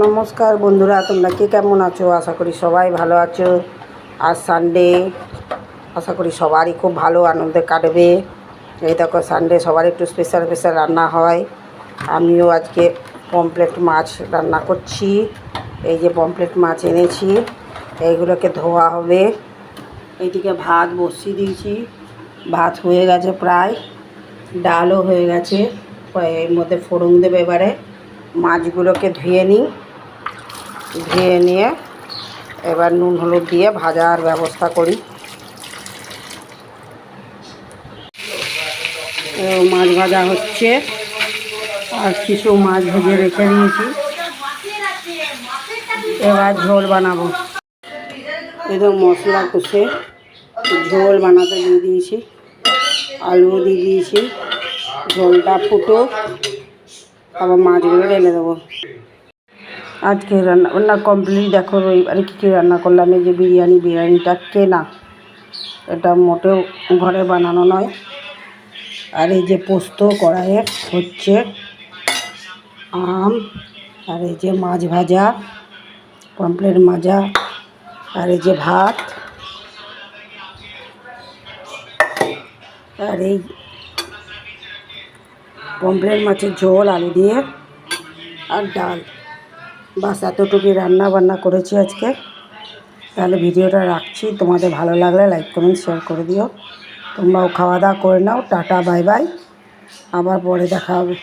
নমস্কার বন্ধুরা, তোমরা কে কেমন আছো? আশা করি সবাই ভালো আছো। আজ সানডে আশা করি সবারই খুব ভালো আনন্দে কাটবে। এই দেখো সানডে সবার একটু স্পেশাল স্পেশাল রান্না হয়। আমিও আজকে পমপ্লেট মাছ রান্না করছি। এই যে পমপ্লেট মাছ এনেছি, এইগুলোকে ধোয়া হবে। এইদিকে ভাত বসিয়ে দিয়েছি। ভাত হয়ে গেছে প্রায়, ডালও হয়ে গেছে। এর মধ্যে ফোড়ন দেবে এবারে। মাছগুলোকে ধুয়ে নিই। ধুয়ে নিয়ে এবার নুন হলুদ দিয়ে ভাজার ব্যবস্থা করি। মাছ ভাজা হচ্ছে। আর কিছু মাছ ভেজে রেখে দিয়েছি এবার ঝোল বানাবো। একদম মশলা কষে ঝোল বানাতে দিয়ে দিয়েছি। আলু দিয়ে দিয়েছি। ঝোলটা ফুটো আবার মাছগুলো ঢেলে দেবো আজকে রান্না বান্না কমপ্লিট দেখো রবিবারে কী কী রান্না করলাম এই যে বিরিয়ানি বিরিয়ানিটা কেনা এটা মোটেও ঘরে বানানো নয় আর এই যে পোস্ত কড়াইয়ে হচ্ছে আম আর এই যে মাছ ভাজা পমপ্লেট মাজা আর এই যে ভাত আর এই পমপ্লেট মাছের ঝোল, আলু দিয়ে আর ডাল। বাস, এতটুকুই রান্না বান্না করেছি আজকে। তাহলে ভিডিওটা রাখছি। তোমাদের ভালো লাগলে লাইক, কমেন্ট শেয়ার করে দিও। তোমরাও খাওয়া দাওয়া করে নাও। Tata, bye bye. আবার পরে দেখা হবে।